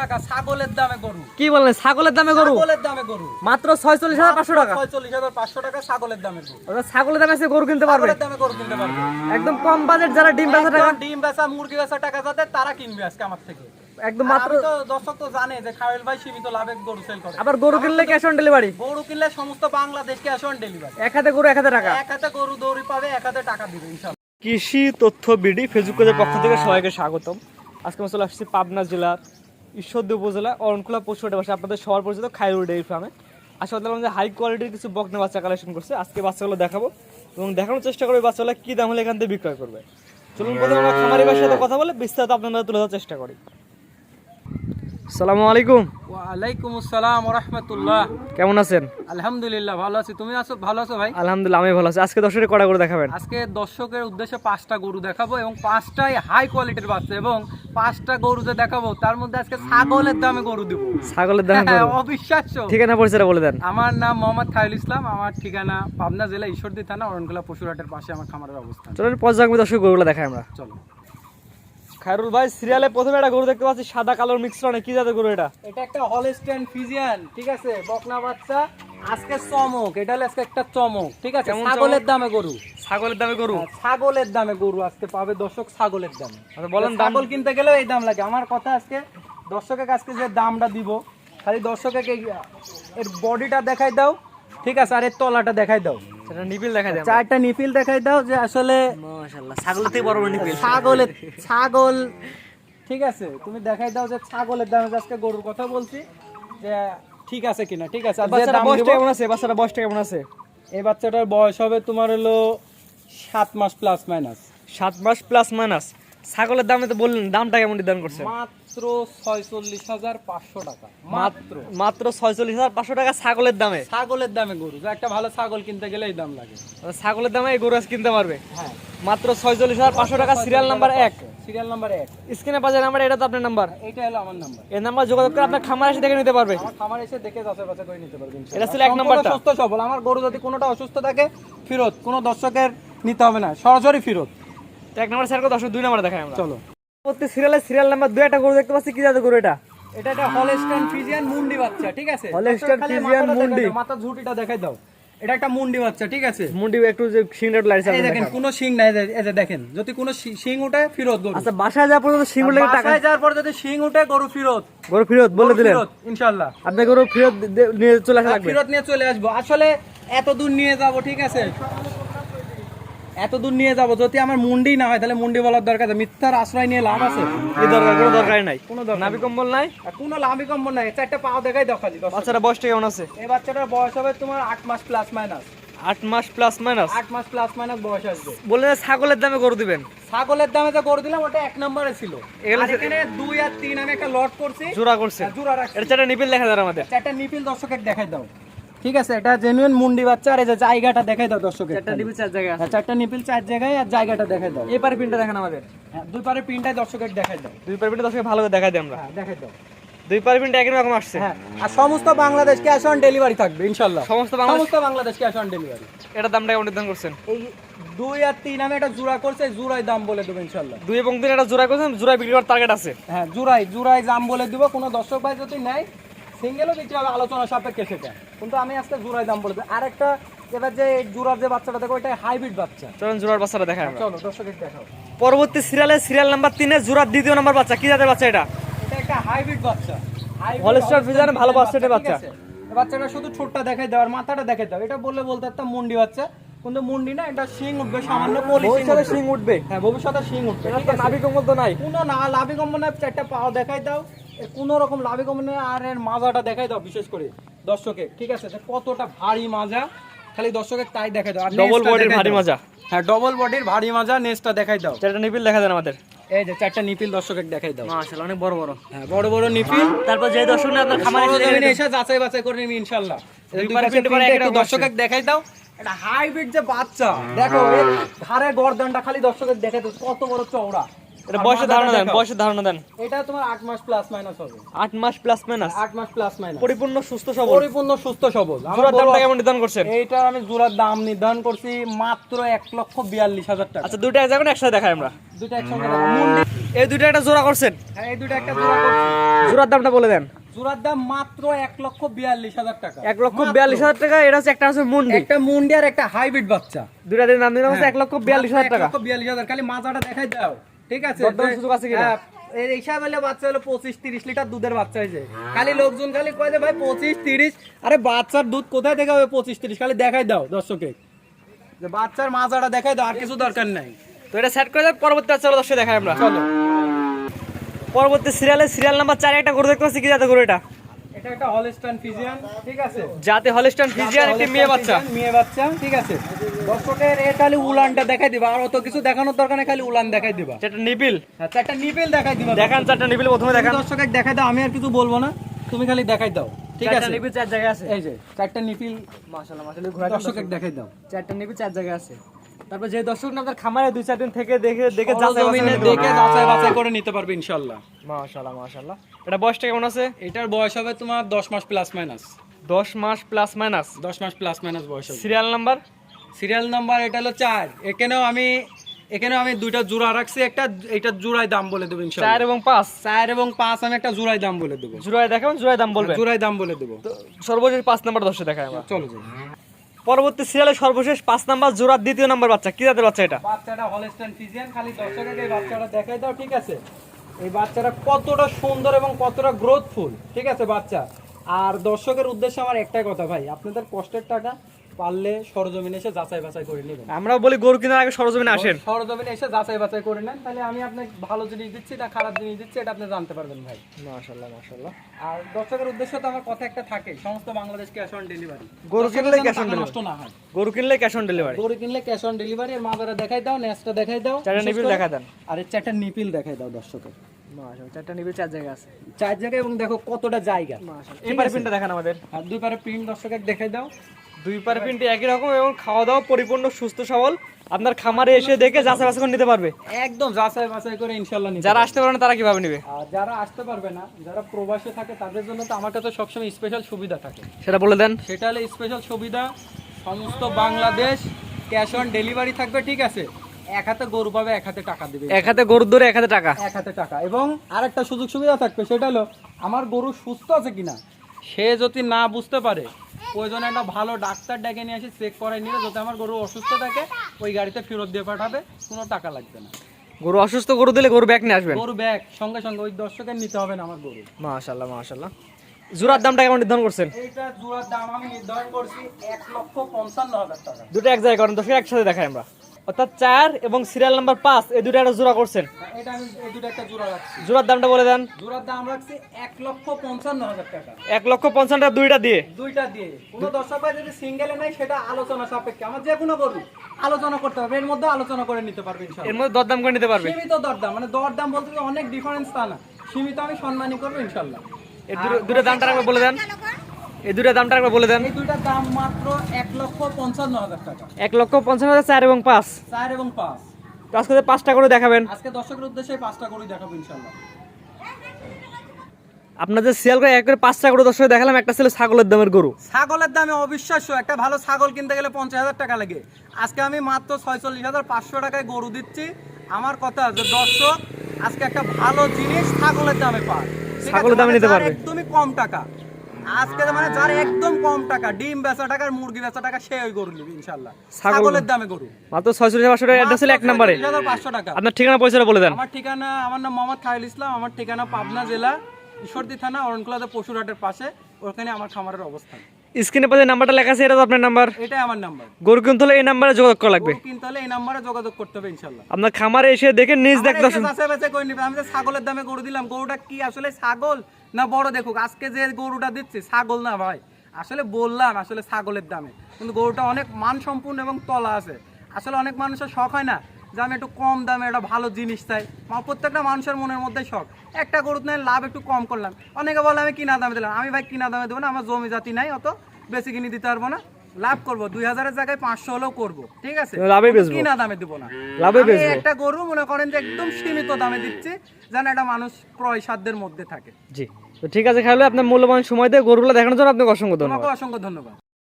টাকা ছাগলের দামে গরু। কি বললেন? ছাগলের দামে গরু? ছাগলের দামে গরু। মাত্র ছয়চল্লিশ হাজার পাঁচশো টাকা? ছয়চল্লিশ হাজার পাঁচশো টাকা ছাগলের দামে গরু। ছাগলের দামে এসে গরু কিনতে পারবে? দামে গরু কিনতে পারবে। একদম কম বাজেট যারা ডিম বেচা টাকা ডিম বেচা মুরগি বেচা টাকা যাতে তারা কিনবে আজকে আমার থেকে। একদম মাত্র তো দর্শক তো জানে যে খাওয়েল ভাই সীমিত লাভে গরু সেল করে। আবার গরু কিনলে ক্যাশ অন ডেলিভারি গরু কিনলে সমস্ত বাংলাদেশ ক্যাশ অন ডেলিভারি এক হাতে গরু এক হাতে টাকা? এক হাতে গরু দৌড়ি পাবে এক হাতে টাকা দিবে কৃষি তথ্য বিডি ফেসবুক পেজের পক্ষ থেকে সবাইকে স্বাগতম। আজকে আমরা চলে আসছি পাবনা জেলার ঈশ্বরদী উপজেলা, অরণকুলা পশুটা বাসা আপনাদের সবার পরিচিত খাইরুল ডেয়ারি ফার্মে। আশা করলাম যে হাই কোয়ালিটির কিছু বকনা বাচ্চা কালেকশন করছে। আজকে বাচ্চাগুলো দেখাবো এবং দেখানোর চেষ্টা করবে বাচ্চাগুলো কী দাম হলে এখান থেকে বিক্রয় করবে। চলুন প্রথমে আমরা খামারি বাসার সাথে কথা বলে বিস্তারিত আপনাদের তুলে চেষ্টা করি। সালামু আলাইকুম। ওয়ালাইকুম আসসালাম রহমতুল্লাহ। কেমন আছেন? আলহামদুলিল্লাহ ভালো আছি। তুমি আছো? ভালো আছো ভাই? আলহামদুলিল্লাহ আমি ভালো আছি। আজকে দর্শকের কটা করে দেখাবেন? আজকে দর্শকের উদ্দেশ্যে পাঁচটা গরু দেখাবো এবং পাঁচটাই হাই কোয়ালিটির বাচ্চা এবং পাঁচটা গরু যে দেখাবো তার মধ্যে আজকে ছাগলের দামে গরু দিব। ছাগলের দামে হ্যাঁ, অবিশ্বাস্য। ঠিকানা পরিচয়টা বলে দেন। আমার নাম মোহাম্মদ খায়ুল ইসলাম। আমার ঠিকানা পাবনা জেলা ঈশ্বরদী থানা অরণখোলা পশুরহাটের পাশে আমার খামারের অবস্থান। চলুন পর্যায়ক্রমে দর্শক গরুগুলো দেখাই আমরা। চলো। খায়রুল ভাই সিরিয়ালে প্রথমে একটা গরু দেখতে পাচ্ছি সাদা কালোর মিক্সরনে কি জাতের গরু এটা? এটা একটা হলস্টেন ফিজিয়ান ঠিক আছে? বকনা বাচ্চা আজকে চমক। এটা আজকে একটা চমক ঠিক আছে? ছাগলের দামে গরু। ছাগলের দামে গরু? হ্যাঁ, ছাগলের দামে গরু আজকে পাবে দর্শক ছাগলের দামে। আচ্ছা, বলেন ছাগল কিনতে গেলেও এই দাম লাগে। আমার কথা আজকে দর্শকের কাছকে যে দামটা দিব খালি দর্শকের এর বডিটা দেখাই দাও ঠিক আছে? আর এর তলাটা দেখাই দাও। সেটা নিপিল চারটা নিপিল দেখাই দাও যে আসলে মাশাআল্লাহ ছাগলের থেকে বড় বড় নিপিল। ছাগলের ছাগল। ঠিক আছে তুমি দেখাই দাও যে ছাগলের দামে আজকে গরুর কথা বলছি যে ঠিক আছে কিনা ঠিক আছে? বাচ্চাটা বয়সটা কেমন আছে? বাচ্চাটা বয়সটা কেমন আছে? এই বাচ্চাটার বয়স হবে তোমার হলো সাত মাস প্লাস মাইনাস সাত মাস প্লাস মাইনাস ছাগলের দামে তো বললেন দামটা কেমন নির্ধারণ করছেন? মাত্র ছয়চল্লিশ হাজার পাঁচশো টাকা। মাত্র। মাত্র ছয়চল্লিশ হাজার পাঁচশো টাকা ছাগলের দামে। ছাগলের দামে গরু। একটা ভালো ছাগল কিনতে গেলে এই দাম লাগে। ছাগলের দামে এই গরু আজ কিনতে পারবে? হ্যাঁ। মাত্র ছয়চল্লিশ হাজার পাঁচশো টাকা সিরিয়াল নাম্বার এক। সিরিয়াল নাম্বার এক। স্ক্রিনে নাম্বার এটা তো আপনার নাম্বার এইটা হলো আমার নাম্বার এই নাম্বার যোগাযোগ করে আপনার খামার এসে দেখে নিতে পারবে। খামার এসে দেখে যাচাই বাছাই করে নিতে পারবেন এটা ছিল এক নাম্বারটা। সুস্থ সবল। আমার গরু যদি কোনোটা অসুস্থ থাকে ফেরত। কোনো দর্শকের নিতে হবে না। সরাসরি ফেরত। এক নাম্বার স্যার দর্শক দুই নাম্বার দেখাই আমরা। চলো। প্রত্যেক সিরিয়ালের সিরিয়াল নাম্বার দুই একটা গরু দেখতে পাচ্ছি কি জাতের গরু এটা? এটা একটা হলস্টাইন ফ্রিজিয়ান মুন্ডি বাচ্চা ঠিক আছে? হলস্টাইন খালি ফ্রিজিয়ান মুন্ডি। মাথার ঝুঁটিটা দেখাই দাও। এটা একটা মুন্ডি বাচ্চা ঠিক আছে? মুন্ডি একটু যে লাইছে এই দেখেন কোনো শিং নাই এই যে- দেখেন যদি কোনো শিং উঠে ফেরত গরু। আচ্ছা বাসায় যাওয়া পর্যন্ত সিঙ্গুল টাকা? বাসায় যাওয়ার পর যদি শিং উঠে গরু ফেরত। গরু ফেরত বলে দিলেন। ইনশাআল্লাহ। আপনি গরু ফেরত নিয়ে চলে আসা লাগবে। ফেরত নিয়ে চলে আসব। আসলে এত দূর নিয়ে যাব ঠিক আছে? এত দূর নিয়ে যাব যদি আমার মুন্ডি না হয় তাহলে মুন্ডি বলার দরকার মিথ্যার আশ্রয় নিয়ে লাভ আছে? এই দরকার কোনো দরকার নাই। কোনো দরকার নাভি কম্বল নাই? কোনো লাভই কম নাই। চারটা পাও দেখাই দাও খালি দর্শক। বাচ্চারা বয়সটা কেমন আছে? এই বাচ্চাটার বয়স হবে তোমার আট মাস প্লাস মাইনাস আট মাস প্লাস মাইনাস আট মাস প্লাস মাইনাস বয়স আসবে। বললেন ছাগলের দামে গরু দিবেন। ছাগলের দামে যে গরু দিলাম ওটা এক নম্বরে ছিল। এখানে দুই আর তিন আমি একটা লট করছি। জোড়া করছে। আর জোড়া রাখছি। এটা চারটা নিপিল দেখা যায় আমাদের। চারটা নিপিল দর্শকের দেখাই দাও। ঠিক আছে এটা জেনুইন মুন্ডি বাচ্চা আর এই যে জায়গাটা দেখাই দাও দর্শকের চারটা নিপিল চার জায়গায় হ্যাঁ, চারটা নিপিল চার জায়গায় আর জায়গাটা দেখাই দাও। এই পারে পিনটা দেখেন আমাদের। হ্যাঁ, দুই পারে পিনটাই দর্শকের দেখাই দাও। দুই পারে পিনটা দশকে ভালো করে দেখাই দিই আমরা। হ্যাঁ দেখাই দাও। দুই পারে পিনটা একই রকম আসছে। হ্যাঁ আর সমস্ত বাংলাদেশ ক্যাশ অন ডেলিভারি থাকবে ইনশাল্লাহ সমস্ত বাংলাদেশ সমস্ত বাংলাদেশ ক্যাশ অন ডেলিভারি। এটা দামটা কেমন নির্ধারণ করছেন? এই দুই আর তিন আমি একটা জোড়া করছে জোড়াই দাম বলে দেবো ইনশাল্লাহ দুই এবং তিন একটা জোড়া করছেন জোড়া বিক্রি করার টার্গেট আছে। হ্যাঁ জোড়াই জোড়াই দাম বলে দিব কোনো দর্শক ভাই যদি নেয় সিঙ্গেলও দিতে হবে আলোচনা সাপেক্ষে সেটা। কিন্তু আমি আজকে জোড়াই দাম বলে দিই আর একটা এবার যে জোড়ার যে বাচ্চাটা দেখো ওইটা হাইব্রিড বাচ্চা। চলুন জোড়ার বাচ্চাটা দেখাই চলো দর্শকের দেখাও। পরবর্তী সিরিয়ালে সিরিয়াল নাম্বার তিনে জোড়ার দ্বিতীয় নাম্বার বাচ্চা। কি জাতের বাচ্চা এটা? এটা একটা হাইব্রিড বাচ্চা। ভালো বাচ্চা, এটা বাচ্চা। বাচ্চাটা শুধু ঠোঁটটা দেখাই দাও আর মাথাটা দেখাই দাও। এটা বললে বলতে একটা মুন্ডি বাচ্চা। কিন্তু মুন্ডি না এটা শিং উঠবে সামান্য পলি ভবিষ্যতে শিং উঠবে। হ্যাঁ ভবিষ্যতে শিং উঠবে এটা তো নাভি কম্বল তো নাই। কোনো না লাভি কম্বনে চারটা পাও দেখাই দাও। কোনো রকম লাভি কম্বনে আর এর মাজাটা দেখাই দাও বিশেষ করে দর্শকে ঠিক আছে? যে কতটা ভারী মাজা খালি দর্শকের তাই দেখাই দাও। আর ডবল বডির ভারী মাজা। হ্যাঁ ডবল বডির ভারী মাজা নেজটা দেখাই দাও। চারটা নিপিল দেখা যায় আমাদের। এই যে চারটা নিপিল দর্শকের দেখাই দাও। মাশাআল্লাহ অনেক বড় বড়। হ্যাঁ বড় বড় নিপিল। তারপর যে দর্শক না আপনার খামারে এসে। এসে যাচাই বাছাই করে নিবি একই একটু রকম দেখাই দাও। এটা হাইব্রিড যে বাচ্চা দেখো এর ঘাড়ে গর্দনটা খালি দর্শকের দেখাই দাও কত বড় চওড়া। এটা বয়সের ধারণা দেন বয়সের ধারণা দেন। এটা তোমার আট মাস প্লাস মাইনাস হবে। আট মাস প্লাস মাইনাস আট মাস প্লাস মাইনাস পরিপূর্ণ সুস্থ সবল। পরিপূর্ণ সুস্থ সবল। জোড়ার দামটা কেমন নির্ধারণ করছেন? আমি জোড়ার দাম নির্ধারণ করছি মাত্র এক লক্ষ বিয়াল্লিশ হাজার টাকা। আচ্ছা এক একসাথে দেখাই আমরা। দুটো। মুন্ডি এই দুইটা একটা জোড়া করছেন? হ্যাঁ এই দুটো একটা জোড়া করছি। জোড়ার দামটা বলে দেন। জোড়ার দাম মাত্র এক লক্ষ বিয়াল্লিশ হাজার টাকা। এক লক্ষ। বিয়াল্লিশ হাজার টাকা এটা হচ্ছে একটা হচ্ছে মুন্ডি। একটা মুন্ডি আর একটা হাইব্রিড বাচ্চা। দুইটা দিন দাম দিলাম এক লক্ষ বিয়াল্লিশ হাজার টাকা। বিয়াল্লিশ হাজার খালি মাজাটা দেখাই দাও। ঠিক আছে সুযোগ আছে কিনা? হ্যাঁ, হলে বাচ্চা হলো পঁচিশ তিরিশ লিটার দুধের বাচ্চা হয়েছে। খালি লোকজন খালি কয় যে ভাই পঁচিশ তিরিশ? আরে বাচ্চার দুধ কোথায় থেকে হবে পঁচিশ তিরিশ? খালি দেখাই দাও দর্শকে যে বাচ্চার মাজাটা দেখাই দাও আর কিছু দরকার নাই। তো এটা সেট করে দেন পরবর্তী চলো দর্শক দেখাই আমরা। চলো। পরবর্তী সিরিয়ালে সিরিয়াল নাম্বার চারে একটা গরু দেখতে পাচ্ছি কি জাতে গরু এটা? এটা একটা হলস্টাইন ফিজিয়ান ঠিক আছে? জাতে হলিস্টান ফিজিয়ান একটি মেয়ে বাচ্চা। মেয়ে বাচ্চা ঠিক আছে? দর্শকের এ খালি উলানটা দেখাই দিবা আর অত কিছু দেখানোর দরকার নেই খালি উলান দেখাই দিবা। যেটা নিবিল আচ্ছা একটা নিপেল দেখাই দিবা দেখান চারটা নিবিল প্রথমে দেখান। দর্শকের দেখাই দাও আমি আর কিছু বলব না তুমি খালি দেখাই দাও ঠিক আছে? নিবিল চার জায়গায় আছে। এই যে চারটা নিপিল মাশাআল্লাহ মাশাআল্লাহ ঘোরা দর্শকের দেখাই দাও। চারটা নিবিল চার জায়গায় আছে। তারপর যে দর্শক না আপনার খামারে দুই চার দিন থেকে দেখে দেখে বাছাই দেখে যাচাই বাছাই করে নিতে পারবে ইনশাআল্লাহ। মাশাআল্লাহ মাশাআল্লাহ। এটা বয়সটা কেমন আছে? এটার বয়স হবে তোমার দশ মাস প্লাস মাইনাস দশ মাস প্লাস মাইনাস দশ মাস প্লাস মাইনাস বয়স হবে। সিরিয়াল নাম্বার সিরিয়াল নাম্বার এটা হলো চার। এখানেও আমি এখানেও আমি দুইটা জোড়া রাখছি একটা এটা জোড়ায় দাম বলে দেবো চার ইনশাআল্লাহ এবং পাঁচ? চার এবং পাঁচ আমি একটা জোড়ায় দাম বলে দেবো। জুড়ায় দেখাবেন জুড়ায় দাম বলবেন? জোড়ায় দাম বলে দেবো। সর্বশেষ পাঁচ নাম্বার দর্শক দেখায় আমরা। চলো যাই পরবর্তী সিরিয়ালে সর্বশেষ পাঁচ নাম্বার জোড়ার দ্বিতীয় নাম্বার বাচ্চা। কি জাতের বাচ্চা এটা? বাচ্চাটা হলস্টাইন ফিজিয়ান খালি দর্শকের এই বাচ্চাটা দেখাই দাও, ঠিক আছে? এই বাচ্চাটা কতটা সুন্দর এবং কতটা গ্রোথফুল ঠিক আছে বাচ্চা? আর দর্শকের উদ্দেশ্যে আমার একটাই কথা, ভাই, আপনাদের কষ্টের টাকা পারলে সরজমিনে এসে যাচাই বাছাই করে নেবেন। আমরা বলি গরু কেনার আগে সরজমিনে আসেন। সরজমিনে এসে যাচাই বাছাই করে নেন তাহলে আমি আপনাকে ভালো জিনিস দিচ্ছি না খারাপ জিনিস দিচ্ছি এটা আপনি জানতে পারবেন ভাই। মাশাআল্লাহ মাশাআল্লাহ। আর দর্শকের উদ্দেশ্য তো আমার কথা একটা থাকে সমস্ত বাংলাদেশ ক্যাশ অন ডেলিভারি। গরু কিনলে cash on নষ্ট না হয়। গরু কিনলে ক্যাশ অন ডেলিভারি। গরু কিনলে ক্যাশ অন ডেলিভারি এর মাদারা দেখাই দাও নেসটা দেখাই দাও চারটা নিপিল দেখাই দেন। আর চারটা নিপিল দেখাই দাও দর্শকের। চারটা চার জায়গায় আছে। চার জায়গায় এবং দেখো কতটা জায়গা। এই পারে পিনটা দেখান আমাদের। আর দুই পারে প্রিন্ট দর্শকের দেখাই দাও। দুই পারে পিনটি একই রকম এবং খাওয়া দাওয়া পরিপূর্ণ সুস্থ সবল। আপনার খামারে এসে দেখে যাচাই বাছাই করে নিতে পারবে। একদম যাচাই বাছাই করে ইনশাল্লাহ যারা আসতে পারে না তারা কীভাবে নেবে? যারা আসতে পারবে না যারা প্রবাসে থাকে তাদের জন্য তো আমার কাছে সবসময় স্পেশাল সুবিধা থাকে। সেটা বলে দেন। সেটা হলো স্পেশাল সুবিধা সমস্ত বাংলাদেশ ক্যাশ অন ডেলিভারি থাকবে ঠিক আছে? এক হাতে গরু পাবে এক হাতে টাকা দিবে। এক হাতে গরুর ধরে এক হাতে টাকা। এক হাতে টাকা। এবং আরেকটা সুযোগ সুবিধা থাকবে সেটা হলো আমার গরু সুস্থ আছে কিনা? সে যদি না বুঝতে পারে প্রয়োজনে একটা ভালো ডাক্তার ডেকে নিয়ে আসি চেক করাই নিলে যাতে আমার গরু অসুস্থ থাকে ওই গাড়িতে ফেরত দিয়ে পাঠাবে কোনো টাকা লাগবে না। গরু অসুস্থ গরু দিলে গরু ব্যাগ নিয়ে আসবেন? গরু ব্যাগ সঙ্গে সঙ্গে ওই দর্শকের নিতে হবে না আমার গরু। মাশাল্লাহ মাশাল্লাহ জোড়ার দামটা কেমন নির্ধারণ করছেন? এইটা জোড়ার দাম আমি নির্ধারণ করছি এক লক্ষ পঞ্চান্ন হাজার টাকা। দুটো এক জায়গায় করেন দর্শক একসাথে দেখাই আমরা। অর্থাৎ চার এবং সিরিয়াল নাম্বার পাঁচ এই দুটো একটা জোড়া করছেন। এটা আমি এই দুটো একটা জোড়া রাখছি। জোড়ার দামটা বলে দেন। জোড়ার দাম রাখছি এক লক্ষ পঞ্চান্ন হাজার টাকা। এক লক্ষ পঞ্চান্ন টাকা দুইটা দিয়ে। দুইটা দিয়ে। কোনো দর্শক ভাই যদি সিঙ্গেলে নেয় সেটা আলোচনা সাপেক্ষে। আমার যে কোনো গরু আলোচনা করতে হবে এর মধ্যে আলোচনা করে নিতে পারবে এর মধ্যে দরদাম করে নিতে পারবে। সীমিত দরদাম মানে দরদাম বলতে অনেক ডিফারেন্স তা না। সীমিত আমি সম্মানই করব ইনশাল্লাহ দুটো দুটো দামটা বলে দেন। এই দুটো দামটা একবার বলে দেন। এই দুইটার দাম মাত্র এক লক্ষ পঞ্চান্ন হাজার টাকা। এক লক্ষ পঞ্চান্ন হাজার চার এবং পাঁচ। চার এবং পাঁচ। তো আজকে পাঁচটা করে দেখাবেন। আজকে দর্শকের উদ্দেশ্যে পাঁচটা গরুই দেখাবো ইনশাল্লাহ আপনাদের সিয়াল করে এক করে পাঁচটা করে দর্শক দেখালাম একটা ছিল ছাগলের দামের গরু। ছাগলের দামে অবিশ্বাস্য একটা ভালো ছাগল কিনতে গেলে পঞ্চাশ হাজার টাকা লাগে। আজকে আমি মাত্র ছয়চল্লিশ হাজার পাঁচশো টাকায় গরু দিচ্ছি। আমার কথা যে দর্শক আজকে একটা ভালো জিনিস ছাগলের দামে পায়। ছাগলের দামে মানে নিতে পারবে। একদমই কম টাকা। আজকে মানে যার একদম কম টাকা ডিম বেচা টাকার মুরগি বেচা টাকা সে ওই গরু নিবি ইনশাল্লাহ। ছাগলের দামে গরু। মাত্র ছয়চল্লিশ পাঁচশো টাকা অ্যাড্রেস এক নম্বরে। পাঁচশো টাকা। আপনার ঠিকানা পয়সাটা বলে দেন। আমার ঠিকানা আমার নাম মোহাম্মদ খায়ুল ইসলাম আমার ঠিকানা পাবনা জেলা ঈশ্বরদী থানা অরণকুলাতে পশুরহাটের পাশে ওখানে আমার খামারের অবস্থান। স্ক্রিনে পাশে নাম্বারটা লেখা আছে এটা তো আপনার নাম্বার। এটাই আমার নাম্বার। গরু কিনতে হলে এই নাম্বারে যোগাযোগ করা লাগবে। কিনতে হলে এই নাম্বারে যোগাযোগ করতে হবে ইনশাল্লাহ আপনার খামারে এসে দেখে নিজ দেখ আমার দর্শন এসে যাচাই বাছাই নিবে আমি যে ছাগলের দামে গরু দিলাম গরুটা কি আসলে ছাগল না বড়? দেখুক আজকে যে গরুটা দিচ্ছে ছাগল না ভাই। আসলে বললাম আসলে ছাগলের দামে। কিন্তু গরুটা অনেক মানসম্পূর্ণ এবং তলা আছে। আসলে অনেক মানুষের শখ হয় না যে আমি একটু কম দামে একটা ভালো জিনিস চাই। মা প্রত্যেকটা মানুষের মনের মধ্যে শখ। একটা গরু নেই লাভ একটু কম করলাম। অনেকে বলে আমি কিনা দামে দিলাম। আমি ভাই কিনা দামে দেবো না আমার জমি জাতি নাই অত বেশি কিনে দিতে পারব না। লাভ করব। দুই হাজারের জায়গায় পাঁচশো হলেও করব। ঠিক আছে? লাভে বেচবো। কিনা দামে দিব না। লাভে আমি বেচবো। একটা গরু মনে করেন যে একদম সীমিত দামে দিচ্ছি যেন একটা মানুষ ক্রয় সাধ্যের মধ্যে থাকে। জি। তো ঠিক আছে খাইলে। আপনার মূল্যবান সময় দিয়ে গরুগুলো দেখানোর জন্য আপনাকে অসংখ্য ধন্যবাদ। অসংখ্য ধন্যবাদ।